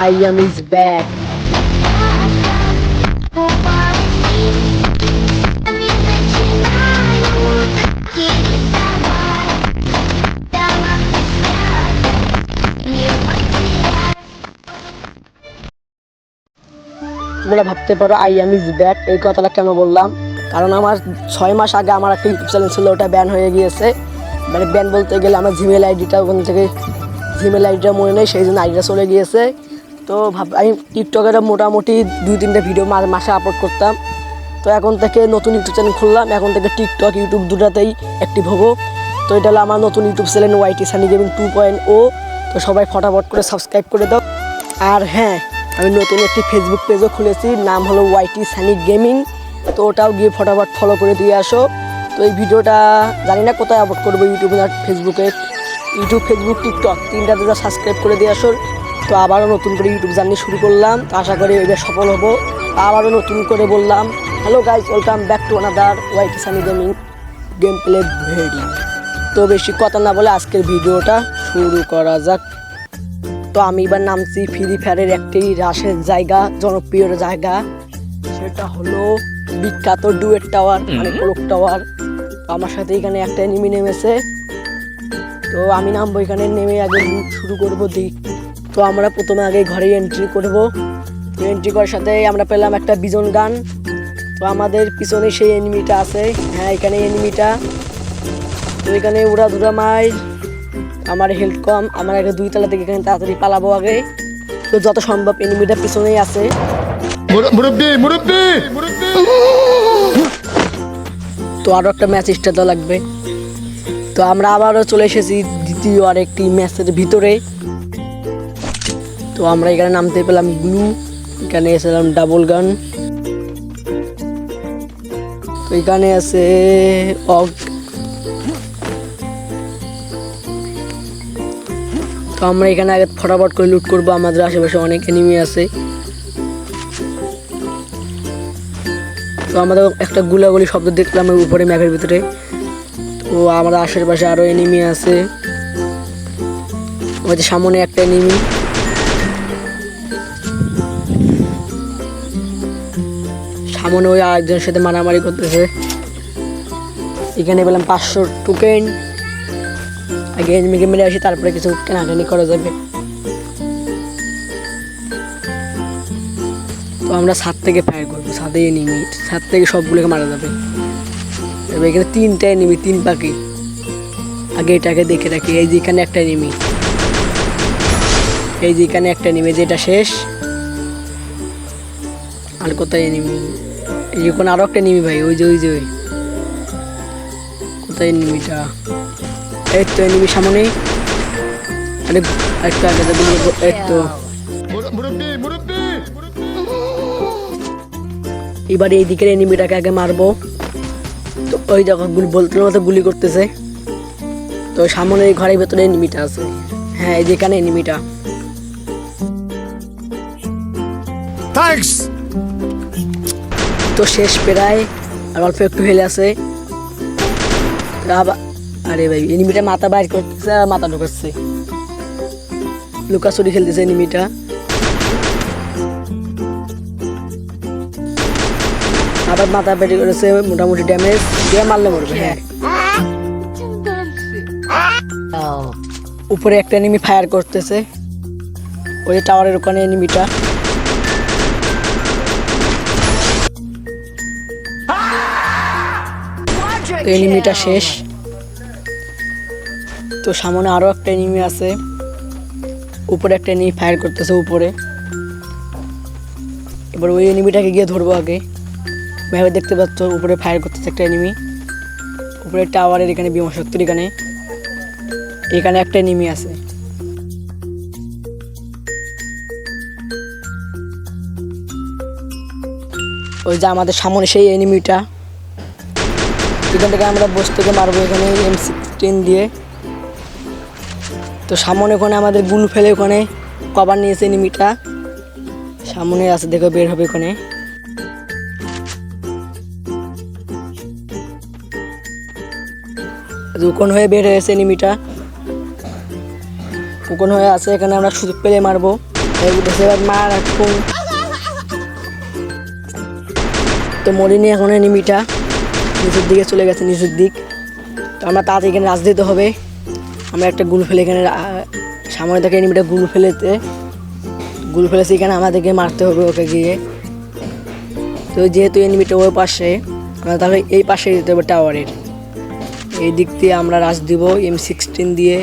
I am is back. তোমরা ভাবতে পারো আই আম ইজ ব্যাক এই কথাটা কেন বললাম? কারণ আমার ছয় মাস আগে আমার একটা ইউটিউব চ্যানেল ছিল, ওটা ব্যান হয়ে গিয়েছে। মানে ব্যান বলতে গেলে আমার জিমেল আইডিটা ওখান থেকে জিমেল আইডিটা মনে নেই, সেই জন্য আইডিটা চলে গিয়েছে। তো ভাব আমি টিকটকের মোটামুটি দুই তিনটে ভিডিও মাসে আপলোড করতাম। তো এখন থেকে নতুন ইউটিউব চ্যানেল খুললাম। এখন থেকে টিকটক ইউটিউব দুটাতেই অ্যাক্টিভ হব। তো এটা হলো আমার নতুন YouTube channel YT Sunny gaming two point O তো সবাই ফটাফট করে সাবস্ক্রাইব করে দাও। আর হ্যাঁ আমি নতুন একটি ফেসবুক পেজও খুলেছি, নাম হলো ওয়াইটি সানি গেমিং তো ওটাও গিয়ে ফটাফট ফলো করে দিয়ে আসো। তো এই ভিডিওটা জানি না কোথায় আপলোড করব ইউটিউবে আর ফেসবুকে ইউটিউব ফেসবুক টিকটক তিনটাতে যা সাবস্ক্রাইব করে দিয়ে আসো। তো আবারও নতুন করে ইউটিউব জার্নি শুরু করলাম। আশা করি এবার সফল হব। আবারও নতুন করে বললাম hello guys welcome back to another YT Sunny gaming game play very তো বেশি কথা না বলে আজকের ভিডিওটা শুরু করা যাক। তো আমি এবার নামছি ফ্রি ফায়ারের একটি রাশের জায়গা জনপ্রিয় জায়গা। সেটা হলো বিখ্যাত ডুয়েট টাওয়ার মানে ক্লক টাওয়ার। আমার সাথে এখানে একটা এনিমি নেমেছে। তো আমি নামবো এখানে নেমে আগে লুট শুরু করব দিক তো আমরা প্রথমে আগে ঘরে এন্ট্রি করব। এন্ট্রি করার সাথে আমরা পেলাম একটা বিজন গান। তো আমাদের পিছনে সেই এনিমিটা আছে। হ্যাঁ এখানে এনিমিটা। তো এখানে উড়া ধুরা মাইল। আমার হেলথ কম। আমার আগে দুই তলা থেকে এখানে তাড়াতাড়ি পালাবো আগে। তো যত সম্ভব এনিমিটা পিছনেই আছে। মুরব্বি মুরব্বি! তো আরও একটা ম্যাচ স্টার্ট লাগবে। তো আমরা আবারও চলে এসেছি দ্বিতীয় আর একটি ম্যাচের ভিতরে। তো আমরা এখানে নামতে পেলাম ব্লু, এখানে এসেছিলাম ডাবল গান তো এখানে আছে অগ। তো আমরা এখানে আগে ফটাফট করে লুট করব, আমাদের আশেপাশে অনেক এনিমি আছে। আমাদের একটা গুলাগুলি শব্দ দেখলাম উপরে ম্যাপের ভিতরে। তো আমার আশেপাশে আরও এনিমি আছে। ওই সামনে একটা এনিমি সামনে ওই আরেকজনের সাথে মারামারি করতেছে। এখানে পেলাম পাঁচশো টোকেন আগে এনিমিকে মেরে আসি, তারপরে কিছু কেনাকানি করা যাবে। তো আমরা ছাদ থেকে ফায়ার করব ছাদে এনিমি ছাদ থেকে সবগুলোকে মারা যাবে। এবার এখানে তিনটা এনিমি তিন পাখি। আগে এটাকে দেখে রাখি, এই যে এখানে একটা এনিমি এই যে এখানে একটা এনিমি যেটা শেষ। আর কোথায় এনিমি এই যে কোনো আরও একটা এনিমি ভাই, ওই যে ওই যে, ওই। কোথায় এনিমিটা এই তো এনিমি সামনে আরে একটু আগে এই তো। এবার এই দিকের এনিমিটাকে আগে মারবো। তো ওই দেখো গুলি বলতে মতো গুলি করতেছে। তো সামনে এই ঘরের ভেতরে এনিমিটা আছে। হ্যাঁ এই যেখানে এনিমিটা তো শেষ প্রায় আর অল্প একটু হেলে আছে। আরে ভাই এনিমিটা মাথা বাইর করতেছে আর মাথা ঢোকাচ্ছে। লুকাচুরি খেলতেছে এনিমিটা আবার মাথা বেটে করেছে মোটামুটি ড্যামেজ দিয়ে মারলে মরবে হ্যাঁ। উপরে একটা এনিমি ফায়ার করতেছে ওই যে টাওয়ারের ওখানে এনিমিটা এনিমিটা শেষ। তো সামনে আরও একটা এনিমি আছে উপরে একটা এনিমি ফায়ার করতেছে উপরে। এবার ওই এনিমিটাকে গিয়ে ধরবো আগে। ভাবে দেখতে পাচ্ছ, উপরে ফায়ার করতেছে একটা এনিমি উপরে টাওয়ারের এখানে বিমা শক্তির এখানে। এখানে একটা এনিমি আছে। ওই যে আমাদের সামনে সেই এনিমিটা এখান থেকে আমরা বস থেকে মারবো এখানে এম সিক্সটিন দিয়ে। তো সামনে ওখানে আমাদের গুল ফেলে ওখানে কভার নিয়েছে এনিমিটা সামনে আছে, দেখো বের হবে ওখানে। উকন হয়ে বের হয়েছে এনিমিটা উকন হয়ে আছে, এখানে আমরা সুযোগ পেলে মারবো। এবার মার এখন। তো মরিনি এখন এনিমিটা নিচের দিকে চলে গেছে, নিচের দিক। তো আমরা তাড়াতাড়ি এখানে রাজ দিতে হবে। আমরা একটা গুল ফেলে এখানে সামনে থেকে এনিমিটা গুল ফেলেতে গুল ফেলেছে এখানে আমাদেরকে মারতে হবে ওকে গিয়ে। তো যেহেতু এনিমিটা ওই পাশে, আমরা তাহলে এই পাশে যেতে হবে টাওয়ারের এই দিক দিয়ে আমরা রাশ দিব এম সিক্সটিন দিয়ে।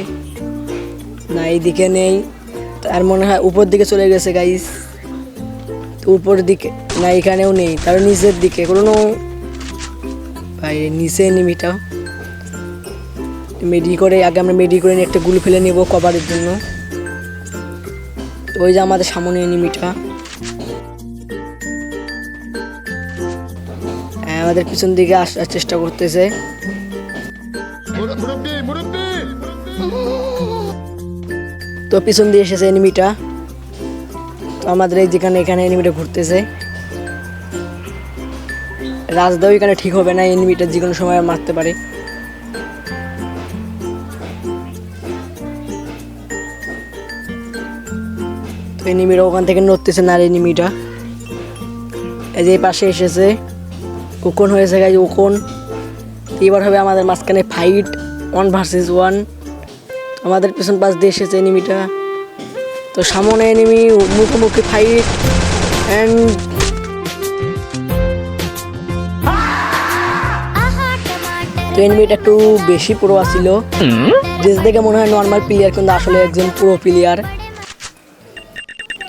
না এই দিকে নেই। তার মনে হয় উপর দিকে চলে গেছে গাইস উপর দিকে না এখানেও নেই। তার নিচের দিকে কোনো ভাই নিচে এনিমিটা মেডি করে আগে আমরা মেডি করে একটা গুলো ফেলে নেব কভারের জন্য। ওই যে আমাদের সামনে এনিমিটা। হ্যাঁ, আমাদের পিছন দিকে আসার চেষ্টা করতেছে। তো পিছন দিয়ে এসেছে এনিমিটা তো আমাদের এই যেখানে এখানে এনিমিটা ঘুরতেছে। রাজদাও এখানে ঠিক হবে না এনিমিটা যে কোনো সময় মারতে পারে। তো এনিমিটা ওখান থেকে নড়তেছে না এনিমিটা এই যে পাশে এসেছে। উকন হয়েছে গাই উকন। এবার হবে আমাদের মাঝখানে ফাইট ওয়ান ভার্সেস ওয়ান আমাদের পেছন পাশ দিয়ে এসেছে এনিমিটা তো সামনে এনিমি মুখোমুখি ফাইট অ্যান্ড তো এনিমিটা একটু বেশি পুরো আসছিল ড্রেস দেখে মনে হয় নর্মাল প্লেয়ার কিন্তু আসলে একজন পুরো প্লেয়ার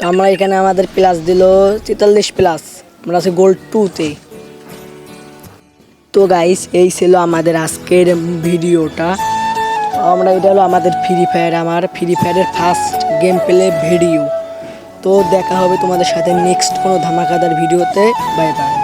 আমরা এখানে আমাদের প্লাস দিল তেতাল্লিশ প্লাস আমরা আছি গোল্ড টুতে তো গাইস এই ছিল আমাদের আজকের ভিডিওটা। আমরা, এটা হলো আমাদের ফ্রি ফায়ার আমার ফ্রি ফায়ারের ফার্স্ট গেম প্লে ভিডিও তো দেখা হবে তোমাদের সাথে নেক্সট কোনো ধামাকাদার ভিডিওতে। Bye bye